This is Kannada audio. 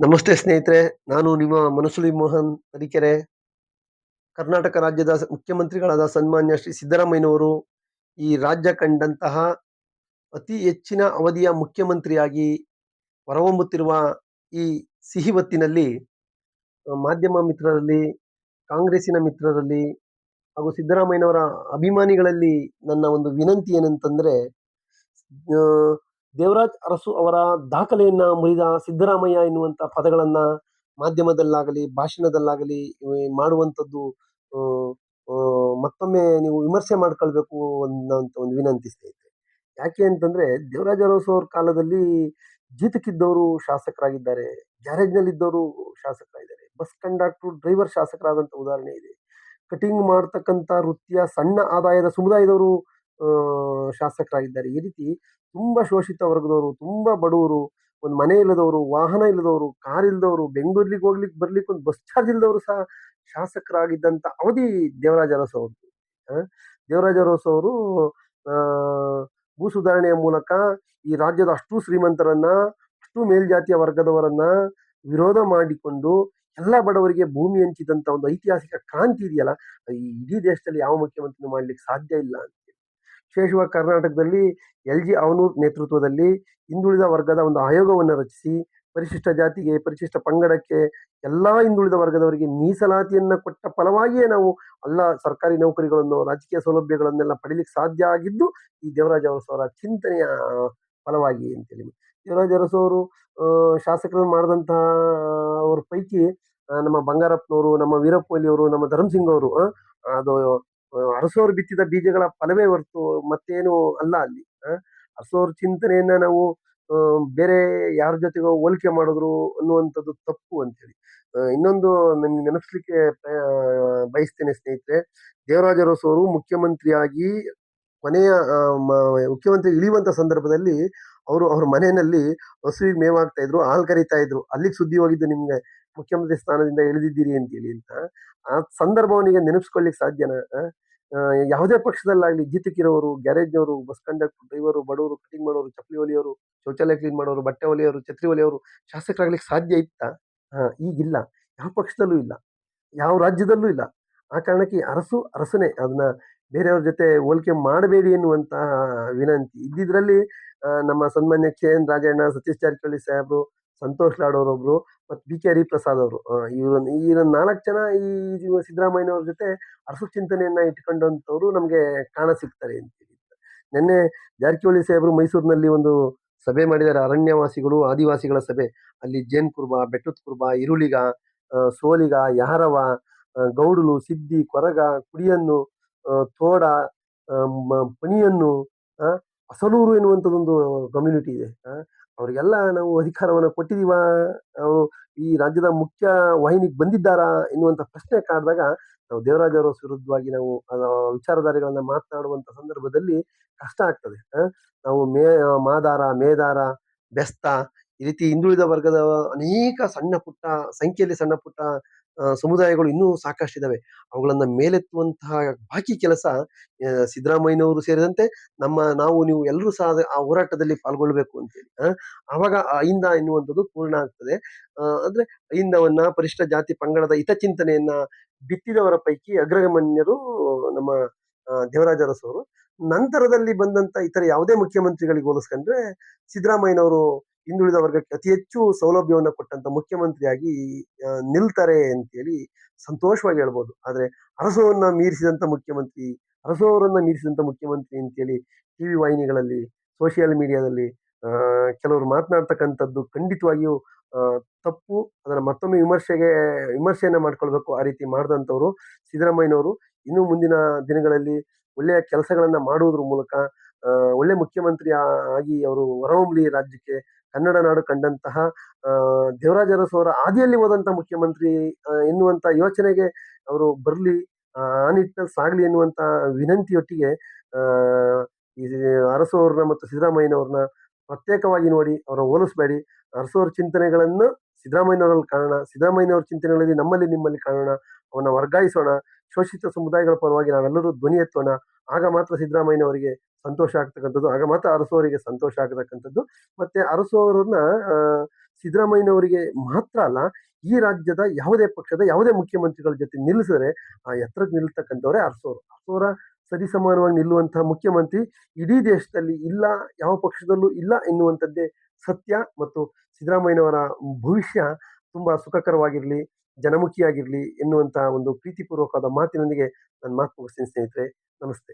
ನಮಸ್ತೆ ಸ್ನೇಹಿತರೆ, ನಾನು ನಿಮ್ಮ ಮನಸುಲಿ ಮೋಹನ್ ತರೀಕೆರೆ ಕರ್ನಾಟಕ ರಾಜ್ಯದ ಮುಖ್ಯಮಂತ್ರಿಗಳಾದ ಸನ್ಮಾನ್ಯ ಶ್ರೀ ಸಿದ್ದರಾಮಯ್ಯನವರು ಈ ರಾಜ್ಯ ಕಂಡಂತಹ ಅತಿ ಹೆಚ್ಚಿನ ಅವಧಿಯ ಮುಖ್ಯಮಂತ್ರಿಯಾಗಿ ಹೊರಹೊಮ್ಮುತ್ತಿರುವ ಈ ಸಿಹಿ ಹೊತ್ತಿನಲ್ಲಿ ಮಾಧ್ಯಮ ಮಿತ್ರರಲ್ಲಿ, ಕಾಂಗ್ರೆಸ್ಸಿನ ಮಿತ್ರರಲ್ಲಿ ಹಾಗೂ ಸಿದ್ದರಾಮಯ್ಯನವರ ಅಭಿಮಾನಿಗಳಲ್ಲಿ ನನ್ನ ಒಂದು ವಿನಂತಿ ಏನಂತಂದ್ರೆ ದೇವರಾಜ್ ಅರಸು ಅವರ ದಾಖಲೆಯನ್ನ ಮುರಿದ ಸಿದ್ದರಾಮಯ್ಯ ಎನ್ನುವಂತ ಪದಗಳನ್ನ ಮಾಧ್ಯಮದಲ್ಲಾಗಲಿ, ಭಾಷಣದಲ್ಲಾಗಲಿ ಮಾಡುವಂಥದ್ದು ಮತ್ತೊಮ್ಮೆ ನೀವು ವಿಮರ್ಶೆ ಮಾಡ್ಕೊಳ್ಬೇಕು ಅನ್ನೋಂತ ಒಂದು ವಿನಂತಿಸ್ತಾ ಸ್ನೇಹಿತರೆ. ಯಾಕೆ ಅಂತಂದ್ರೆ ದೇವರಾಜ ಅರಸು ಅವ್ರ ಕಾಲದಲ್ಲಿ ಜೀತಕ್ಕಿದ್ದವರು ಶಾಸಕರಾಗಿದ್ದಾರೆ, ಗ್ಯಾರೇಜ್ನಲ್ಲಿದ್ದವರು ಶಾಸಕರಾಗಿದ್ದಾರೆ, ಬಸ್ ಕಂಡಕ್ಟರ್, ಡ್ರೈವರ್ ಶಾಸಕರಾದಂಥ ಉದಾಹರಣೆ ಇದೆ. ಕಟಿಂಗ್ ಮಾಡ್ತಕ್ಕಂಥ ವೃತ್ತಿಯ ಸಣ್ಣ ಆದಾಯದ ಸಮುದಾಯದವರು ಶಾಸಕರಾಗಿದ್ದಾರೆ. ಈ ರೀತಿ ತುಂಬ ಶೋಷಿತ ವರ್ಗದವರು, ತುಂಬ ಬಡವರು, ಒಂದು ಮನೆ ಇಲ್ಲದವರು, ವಾಹನ ಇಲ್ಲದವರು, ಕಾರ್ ಇಲ್ಲದವರು ಬೆಂಗಳೂರಿಗೆ ಹೋಗ್ಲಿಕ್ಕೆ ಬರ್ಲಿಕ್ಕೆ ಒಂದು ಬಸ್ ಚಾರ್ಜ್ ಇಲ್ಲದವರು ಸಹ ಶಾಸಕರಾಗಿದ್ದಂಥ ಅವಧಿ ದೇವರಾಜ ಅರಸು ಅವ್ರದ್ದು ದೇವರಾಜ ಅರಸು ಅವರು ಭೂ ಸುಧಾರಣೆಯ ಮೂಲಕ ಈ ರಾಜ್ಯದ ಅಷ್ಟು ಶ್ರೀಮಂತರನ್ನ, ಅಷ್ಟು ಮೇಲ್ಜಾತಿಯ ವರ್ಗದವರನ್ನ ವಿರೋಧ ಮಾಡಿಕೊಂಡು ಎಲ್ಲ ಬಡವರಿಗೆ ಭೂಮಿ ಹಂಚಿದಂತ ಒಂದು ಐತಿಹಾಸಿಕ ಕ್ರಾಂತಿ ಇದೆಯಲ್ಲ, ಈ ಇಡೀ ದೇಶದಲ್ಲಿ ಯಾವ ಮುಖ್ಯಮಂತ್ರಿ ಮಾಡ್ಲಿಕ್ಕೆ ಸಾಧ್ಯ ಇಲ್ಲ ಅಂತ. ವಿಶೇಷವಾಗಿ ಕರ್ನಾಟಕದಲ್ಲಿ ಎಲ್ ಜಿ ಅವನೂರ್ ನೇತೃತ್ವದಲ್ಲಿ ಹಿಂದುಳಿದ ವರ್ಗದ ಒಂದು ಆಯೋಗವನ್ನು ರಚಿಸಿ, ಪರಿಶಿಷ್ಟ ಜಾತಿಗೆ, ಪರಿಶಿಷ್ಟ ಪಂಗಡಕ್ಕೆ ಎಲ್ಲ ಹಿಂದುಳಿದ ವರ್ಗದವರಿಗೆ ಮೀಸಲಾತಿಯನ್ನು ಕೊಟ್ಟ ಫಲವಾಗಿಯೇ ನಾವು ಎಲ್ಲ ಸರ್ಕಾರಿ ನೌಕರಿಗಳನ್ನು, ರಾಜಕೀಯ ಸೌಲಭ್ಯಗಳನ್ನೆಲ್ಲ ಪಡೀಲಿಕ್ಕೆ ಸಾಧ್ಯ ಆಗಿದ್ದು, ಈ ದೇವರಾಜ ಅವರ ಚಿಂತನೆಯ ಫಲವಾಗಿ ಅಂತೇಳಿ. ದೇವರಾಜ ಅರಸು ಅವರು ಶಾಸಕರನ್ನು ಮಾಡಿದಂತಹ ಅವ್ರ ಪೈಕಿ ನಮ್ಮ ಬಂಗಾರಪ್ಪನವರು, ನಮ್ಮ ವೀರಪ್ಪ ಅವರು ನಮ್ಮ ಧರ್ಮಸಿಂಗ್ ಅವರು ಅದು ಅರಸೋರು ಬಿತ್ತಿದ ಬೀಜಗಳ ಫಲವೇ ಹೊರತು ಮತ್ತೇನು ಅಲ್ಲ ಅಲ್ಲಿ ಅರಸೋರ ಚಿಂತನೆಯನ್ನ ನಾವು ಬೇರೆ ಯಾರ ಜೊತೆಗೋ ಹೋಲಿಕೆ ಮಾಡಿದ್ರು ಅನ್ನುವಂಥದ್ದು ತಪ್ಪು ಅಂತೇಳಿ ಇನ್ನೊಂದು ನನ್ಗೆ ನೆನಪಿಸ್ಲಿಕ್ಕೆ ಬಯಸ್ತೇನೆ ಸ್ನೇಹಿತರೆ ದೇವರಾಜ ಅರಸೋರು ಮುಖ್ಯಮಂತ್ರಿಯಾಗಿ ಮನೆಯ ಮುಖ್ಯಮಂತ್ರಿ ಇಳಿಯುವಂತ ಸಂದರ್ಭದಲ್ಲಿ ಅವರು ಅವ್ರ ಮನೆಯಲ್ಲಿ ಹಸುವಿಗೆ ಮೇವಾಗ್ತಾ ಇದ್ರು, ಹಾಲು ಕರಿತಾ ಇದ್ರು. ಅಲ್ಲಿಗೆ ಸುದ್ದಿ ಹೋಗಿದ್ದು ನಿಮ್ಗೆ ಮುಖ್ಯಮಂತ್ರಿ ಸ್ಥಾನದಿಂದ ಇಳಿದಿದ್ದೀರಿ ಅಂತೇಳಿ ಅಂತ. ಆ ಸಂದರ್ಭವನಿಗೆ ನೆನಪಿಸ್ಕೊಳ್ಲಿಕ್ಕೆ ಸಾಧ್ಯನಾ ಯಾವುದೇ ಪಕ್ಷದಲ್ಲಾಗಲಿ ಜೀತಕ್ಕಿರೋರು ಗ್ಯಾರೇಜ್ನವರು, ಬಸ್ ಕಂಡಕ್ಟರ್, ಡ್ರೈವರು, ಬಡವರು, ಕಟಿಂಗ್ ಮಾಡೋರು, ಚಪ್ಪಲಿ ಹೊಲಿಯೋರು, ಶೌಚಾಲಯ ಕ್ಲೀನ್ ಮಾಡೋರು, ಬಟ್ಟೆ ಹೊಲಿಯೋರು, ಛತ್ರಿ ಹೊಲಿಯೋರು ಶಾಸಕರಾಗ್ಲಿಕ್ಕೆ ಸಾಧ್ಯ ಇತ್ತಾ? ಈಗಿಲ್ಲ. ಯಾವ ಪಕ್ಷದಲ್ಲೂ ಇಲ್ಲ. ಯಾವ ರಾಜ್ಯದಲ್ಲೂ ಇಲ್ಲ. ಆ ಕಾರಣಕ್ಕೆ ಅರಸು ಅರಸನೇ. ಅದನ್ನ ಬೇರೆಯವ್ರ ಜೊತೆ ಹೋಲಿಕೆ ಮಾಡಬೇಡಿ ಎನ್ನುವಂತಹ ವಿನಂತಿ. ಇದ್ದಿದ್ರಲ್ಲಿ ನಮ್ಮ ಸನ್ಮಾನ್ಯ ಕೆ ಎನ್ ರಾಜಣ್ಣ, ಸತೀಶ್ ಜಾರಕಿಹೊಳಿ ಸಾಹೇಬ್ರು ಸಂತೋಷ್ ಲಾಡ್ ಒಬ್ರು ಮತ್ತು ಬಿ ಕೆ ಹರಿಪ್ರಸಾದ್ ಅವರು. ಇವ್ರ ಈ ನಾಲ್ಕು ಜನ ಈ ಸಿದ್ದರಾಮಯ್ಯನವ್ರ ಜೊತೆ ಅರಸು ಚಿಂತನೆಯನ್ನ ಇಟ್ಕೊಂಡಂತವ್ರು ನಮಗೆ ಕಾಣ ಸಿಗ್ತಾರೆ ಅಂತೇಳಿ ನಿನ್ನೆ ಜಾರಕಿಹೊಳಿ ಸಾಹೇಬರು ಮೈಸೂರಿನಲ್ಲಿ ಒಂದು ಸಭೆ ಮಾಡಿದ್ದಾರೆ. ಅರಣ್ಯವಾಸಿಗಳು, ಆದಿವಾಸಿಗಳ ಸಭೆ. ಅಲ್ಲಿ ಜೇನ್ ಕುರ್ಬ ಬೆಟ್ಟದ ಕುರ್ಬ ಇರುಳಿಗ ಸೋಲಿಗ ಯಾರವ ಗೌಡಲು, ಸಿದ್ದಿ, ಕೊರಗ, ಕುಡಿಯನ್ನು ತೋಡ ಪಣಿಯನ್ನು ಅಸಲೂರು ಎನ್ನುವಂಥದ್ದೊಂದು ಕಮ್ಯುನಿಟಿ ಇದೆ. ಅವರಿಗೆಲ್ಲ ನಾವು ಅಧಿಕಾರವನ್ನು ಕೊಟ್ಟಿದೀವ. ಅವರು ಈ ರಾಜ್ಯದ ಮುಖ್ಯ ವಾಹಿನಿಗೆ ಬಂದಿದ್ದಾರಾ ಎನ್ನುವಂಥ ಪ್ರಶ್ನೆ ಕಾಡಿದಾಗ ನಾವು ದೇವರಾಜ ಅವರ ವಿರುದ್ಧವಾಗಿ ನಾವು ವಿಚಾರಧಾರೆಗಳನ್ನು ಮಾತನಾಡುವಂತ ಸಂದರ್ಭದಲ್ಲಿ ಕಷ್ಟ ಆಗ್ತದೆ. ನಾವು ಮೇ, ಮಾದಾರ, ಮೇದಾರ, ಬೆಸ್ತ ಈ ರೀತಿ ಹಿಂದುಳಿದ ವರ್ಗದ ಅನೇಕ ಸಣ್ಣ ಪುಟ್ಟ, ಸಂಖ್ಯೆಯಲ್ಲಿ ಸಣ್ಣ ಪುಟ್ಟ ಸಮುದಾಯಗಳು ಇನ್ನೂ ಸಾಕಷ್ಟು ಇದಾವೆ ಅವುಗಳನ್ನ ಮೇಲೆತ್ತುವಂತಹ ಬಾಕಿ ಕೆಲಸ ಸಿದ್ದರಾಮಯ್ಯನವರು ಸೇರಿದಂತೆ ನಮ್ಮ ನಾವು ನೀವು ಎಲ್ಲರೂ ಸಹ ಆ ಹೋರಾಟದಲ್ಲಿ ಪಾಲ್ಗೊಳ್ಬೇಕು ಅಂತೇಳಿ, ಆ ಅಹಿಂದ ಎನ್ನುವಂಥದ್ದು ಪೂರ್ಣ ಆಗ್ತದೆ. ಅಂದ್ರೆ ಅಹಿಂದವನ್ನ, ಪರಿಷ್ಠ ಜಾತಿ ಪಂಗಡದ ಹಿತಚಿಂತನೆಯನ್ನ ಬಿತ್ತಿದವರ ಪೈಕಿ ಅಗ್ರಗಮನ್ಯರು ನಮ್ಮ ದೇವರಾಜ ಅರಸು ಅವರು ನಂತರದಲ್ಲಿ ಬಂದಂತ ಇತರ ಯಾವುದೇ ಮುಖ್ಯಮಂತ್ರಿಗಳಿಗೆ ಹೋಲಿಸ್ಕೊಂಡ್ರೆ ಸಿದ್ದರಾಮಯ್ಯನವರು ಹಿಂದುಳಿದ ವರ್ಗಕ್ಕೆ ಅತಿ ಹೆಚ್ಚು ಸೌಲಭ್ಯವನ್ನು ಕೊಟ್ಟಂತ ಮುಖ್ಯಮಂತ್ರಿಯಾಗಿ ನಿಲ್ತಾರೆ ಅಂತೇಳಿ ಸಂತೋಷವಾಗಿ ಹೇಳ್ಬೋದು. ಆದರೆ ಅರಸೋವನ್ನ ಮೀರಿಸಿದಂತ ಮುಖ್ಯಮಂತ್ರಿ ಅರಸೋವರನ್ನ ಮೀರಿಸಿದಂತ ಮುಖ್ಯಮಂತ್ರಿ ಅಂತೇಳಿ ಟಿವಿ ವಾಹಿನಿಗಳಲ್ಲಿ, ಸೋಷಿಯಲ್ ಮೀಡಿಯಾದಲ್ಲಿ ಕೆಲವರು ಮಾತನಾಡ್ತಕ್ಕಂಥದ್ದು ಖಂಡಿತವಾಗಿಯೂ ತಪ್ಪು. ಅದರ ಮತ್ತೊಮ್ಮೆ ವಿಮರ್ಶೆಗೆ, ವಿಮರ್ಶೆಯನ್ನ ಮಾಡ್ಕೊಳ್ಬೇಕು ಆ ರೀತಿ ಮಾಡಿದಂಥವ್ರು ಸಿದ್ದರಾಮಯ್ಯನವರು. ಇನ್ನು ಮುಂದಿನ ದಿನಗಳಲ್ಲಿ ಒಳ್ಳೆಯ ಕೆಲಸಗಳನ್ನು ಮಾಡುವುದ್ರ ಮೂಲಕ ಒಳ್ಳೆ ಮುಖ್ಯಮಂತ್ರಿ ಆಗಿ ಅವರು ಹೊರಹೊಮ್ಮಲಿ ರಾಜ್ಯಕ್ಕೆ ಕನ್ನಡ ನಾಡು ಕಂಡಂತಹ ದೇವರಾಜ ಅರಸು ಅವರ ಹಾದಿಯಲ್ಲಿ ಹೋದಂತಹ ಮುಖ್ಯಮಂತ್ರಿ ಎನ್ನುವಂತ ಯೋಚನೆಗೆ ಅವರು ಬರಲಿ, ಆ ನಿಟ್ಟಿನಲ್ಲಿ ಸಾಗಲಿ ಎನ್ನುವಂತ ವಿನಂತಿಯೊಟ್ಟಿಗೆ ಈ ಅರಸು ಅವ್ರನ್ನ ಮತ್ತು ಸಿದ್ದರಾಮಯ್ಯನವ್ರನ್ನ ಪ್ರತ್ಯೇಕವಾಗಿ ನೋಡಿ ಅವರ ಹೋಲಿಸ್ಬೇಡಿ. ಅರಸೋರ ಚಿಂತನೆಗಳನ್ನು ಸಿದ್ದರಾಮಯ್ಯನವರಲ್ಲಿ ಕಾಣೋಣ, ಸಿದ್ದರಾಮಯ್ಯನವ್ರ ಚಿಂತನೆಗಳಲ್ಲಿ ನಮ್ಮಲ್ಲಿ ನಿಮ್ಮಲ್ಲಿ ಕಾಣೋಣ, ಅವನ್ನ ವರ್ಗಾಯಿಸೋಣ, ಶೋಷಿತ ಸಮುದಾಯಗಳ ಪರವಾಗಿ ನಾವೆಲ್ಲರೂ ಧ್ವನಿ ಎತ್ತೋಣ, ಆಗ ಮಾತ್ರ ಸಿದ್ದರಾಮಯ್ಯನವರಿಗೆ ಸಂತೋಷ ಆಗ್ತಕ್ಕಂಥದ್ದು. ಆಗ ಮಾತ್ರ ಅರಸು ಅವರಿಗೆ ಸಂತೋಷ ಆಗತಕ್ಕಂಥದ್ದು. ಮತ್ತೆ ಅರಸೋರನ್ನ ಸಿದ್ದರಾಮಯ್ಯನವರಿಗೆ ಮಾತ್ರ ಅಲ್ಲ, ಈ ರಾಜ್ಯದ ಯಾವುದೇ ಪಕ್ಷದ ಯಾವುದೇ ಮುಖ್ಯಮಂತ್ರಿಗಳ ಜೊತೆ ನಿಲ್ಲಿಸಿದ್ರೆ, ಆ ಎತ್ತರಕ್ಕೆ ನಿಲ್ತಕ್ಕಂಥವ್ರೆ ಅರಸೋರು ಅರಸೋರ ಸರಿಸಮಾನವಾಗಿ ನಿಲ್ಲುವಂತಹ ಮುಖ್ಯಮಂತ್ರಿ ಇಡೀ ದೇಶದಲ್ಲಿ ಇಲ್ಲ, ಯಾವ ಪಕ್ಷದಲ್ಲೂ ಇಲ್ಲ ಎನ್ನುವಂಥದ್ದೇ ಸತ್ಯ ಮತ್ತು ಸಿದ್ದರಾಮಯ್ಯನವರ ಭವಿಷ್ಯ ತುಂಬಾ ಸುಖಕರವಾಗಿರಲಿ, ಜನಮುಖಿಯಾಗಿರಲಿ ಎನ್ನುವಂತಹ ಒಂದು ಪ್ರೀತಿಪೂರ್ವಕವಾದ ಮಾತಿನೊಂದಿಗೆ ನನ್ನ ಮಾತು ಮುಗಿಸ್ತೀನಿ ಸ್ನೇಹಿತರೆ. ನಮಸ್ತೆ.